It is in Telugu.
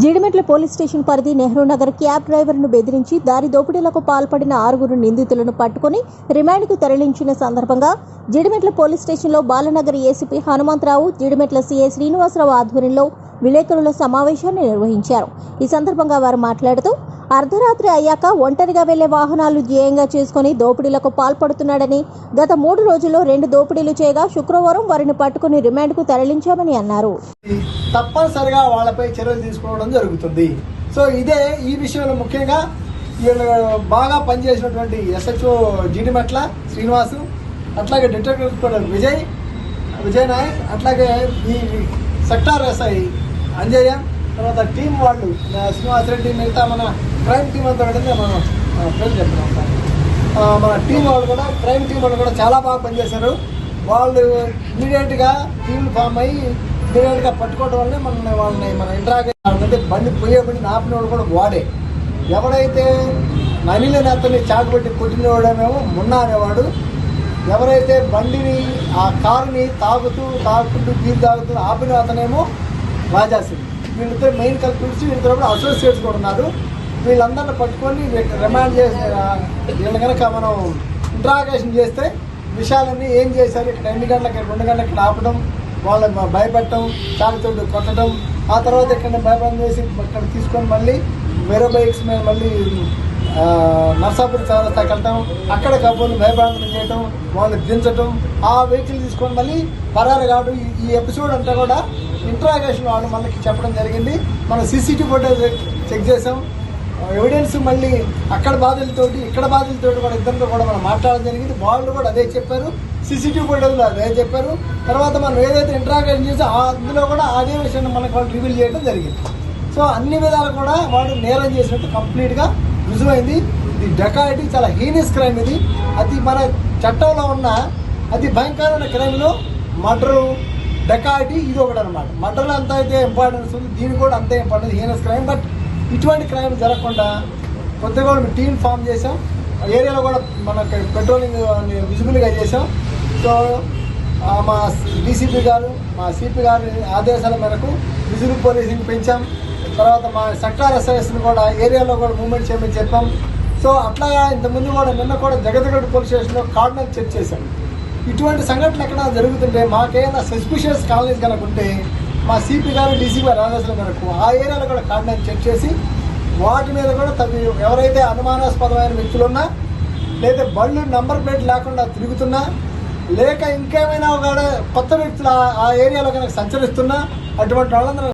జీడిమెట్ల పోలీస్ స్టేషన్ పరిధి నెహ్రూ నగర్ క్యాబ్ డ్రైవర్ను బెదిరించి దారి దోపిడీలకు పాల్పడిన ఆరుగురు నిందితులను పట్టుకుని రిమాండ్కు తరలించిన సందర్భంగా జీడిమెట్ల పోలీస్ స్టేషన్లో బాలనగర్ ఏసీపీ హనుమంతరావు జీడిమెట్ల సీఏ శ్రీనివాసరావు ఆధ్వర్యంలో విలేకరుల సమావేశాన్ని నిర్వహించారు. ఈ సందర్భంగా వారు మాట్లాడుతూ అర్ధరాత్రి అయ్యాక ఒంటరిగా వెళ్ళే వాహనాలు ధ్యేయంగా చేసుకుని దోపిడీలకు పాల్పడుతున్నాడని గత మూడు రోజుల్లో రెండు దోపిడీలు చేయగా శుక్రవారం వారిని పట్టుకుని రిమాండ్కు తరలించామని అన్నారు. తప్పనిసరిగా వాళ్ళపై చర్యలు తీసుకోవడం జరుగుతుంది. సో ఇదే ఈ విషయంలో ముఖ్యంగా బాగా పనిచేసినటువంటి ఎస్హెచ్ఓ జీడిమెట్ల శ్రీనివాసు అట్లాగే డిటెక్టివ్ కూడా విజయ్ విజయ్ నాయక్ అట్లాగే ఈ సెక్టార్ ఎస్ఐ అంజయ్య తర్వాత టీం వాళ్ళు శ్రీనివాసరెడ్డి రెడ్డి మిగతా మన క్రైమ్ టీం అంతా ఉంటుంది మనం పేరు చెప్తున్నాం మన టీం వాళ్ళు కూడా క్రైమ్ టీం వాళ్ళు కూడా చాలా బాగా పనిచేశారు. వాళ్ళు ఇమీడియట్గా టీంలు ఫామ్ అయ్యి ఇమీడియట్గా పట్టుకోవడం వల్లనే మన వాళ్ళని మన ఇంట్రాగేషన్ అంటే బండి పోయే బండి ఆపిన కూడా వాడే. ఎవడైతే ననిలేని అతన్ని చాటుపెట్టి కొట్టినవాడేమో మున్నా అనేవాడు. ఎవరైతే బండిని ఆ కారుని తాగుతూ తాగుతుంటూ బీర్ తాగుతూ ఆపిన అతనేమో రాజాసింగ్. వీళ్ళిద్దరు మెయిన్ కల్పిట్స్ వీళ్ళిద్దరు కూడా అసోసియేట్స్ కూడా ఉన్నారు. వీళ్ళందరిని పట్టుకొని రిమాండ్ చేసి వీళ్ళని కనుక మనం ఇంట్రాగేషన్ చేస్తే విషయాలన్నీ ఏం చేశారు ఇక్కడ ఎన్ని గంటలకి రెండు గంటలకి ఆపడం వాళ్ళని భయపెట్టడం చాకుతోటి కొట్టడం ఆ తర్వాత ఇక్కడ భయపడం చేసి ఇక్కడ తీసుకొని మళ్ళీ వేరే బైక్స్ మీద మళ్ళీ ఆ, నర్సాపూర్ చౌరస్తాకి వెళ్తాం. అక్కడ కబుర్లు భయభ్రాంతం చేయటం వాళ్ళని దించటం ఆ వెహికల్ తీసుకొని మళ్ళీ పరారు కాదు ఈ- ఈ ఎపిసోడ్ అంతా కూడా ఇంట్రాగేషన్ వాళ్ళు మనకి చెప్పడం జరిగింది. మనం సీసీటీవీ ఫోటోస్ చెక్ చేసాం. ఎవిడెన్స్ మళ్ళీ అక్కడ బాధలతోటి ఇక్కడ బాధలతోటి కూడా ఇద్దరితో కూడా మనం మాట్లాడడం జరిగింది. వాళ్ళు కూడా అదే చెప్పారు. సీసీటీవీ కూడా అదే చెప్పారు. తర్వాత మనం ఏదైతే ఇంటరాక్షన్ చేసో అందులో కూడా అదే విషయాన్ని మనకు వాళ్ళు రివీల్ చేయడం జరిగింది. సో అన్ని విధాలు కూడా వాడు నేరం చేసినట్టు కంప్లీట్గా రుజువైంది. ఇది డకాయిటీ చాలా హీనియస్ క్రైమ్ ఇది. అది మన చట్టంలో ఉన్న అతి భయంకరమైన క్రైమ్లో మర్డరు డకాయిటీ ఇది ఒకటి అనమాట మర్డర్లో అంత అయితే ఇంపార్టెన్స్ ఉంది. దీనికి కూడా అంతే ఇంపార్టెన్స్ హీనస్ క్రైమ్ బట్ ఇటువంటి క్రైమ్ జరగకుండా కొత్తగా కూడా టీం ఫామ్ చేసాం ఆ ఏరియాలో కూడా మన పెట్రోలింగ్ విజిబుల్గా చేసాం సో మా డీసీపీ గారు మా సిపి గారి ఆదేశాల మేరకు విజిల్ పోలీసింగ్ పెంచాం. తర్వాత మా సెక్టార్ ఎస్ఐఎస్ని కూడా ఏరియాలో కూడా మూవ్మెంట్ చేయమని చెప్పాం. సో అట్లా ఇంతకుముందు కూడా నిన్న కూడా జగదగడ్ పోలీస్ స్టేషన్లో కార్డినల్ చెక్ చేశాం. ఇటువంటి సంఘటనలు ఎక్కడ జరుగుతుంటే మాకేమైనా సస్పిషియస్ కాలనీస్ కనుక ఉంటే మా సిపి గారు డీసీ గారు రాజేశ్వరం గారు ఆ ఏరియాలో కూడా కాండని చెక్ చేసి వాటి మీద కూడా తగు ఎవరైతే అనుమానాస్పదమైన వ్యక్తులు ఉన్నా లేదా బళ్ళు నంబర్ ప్లేట్ లేకుండా తిరుగుతున్నా లేక ఇంకేమైనా ఒక కొత్త వ్యక్తులు ఆ- ఆ ఏరియాలో కనుక సంచరిస్తున్నా అటువంటి వాళ్ళందరూ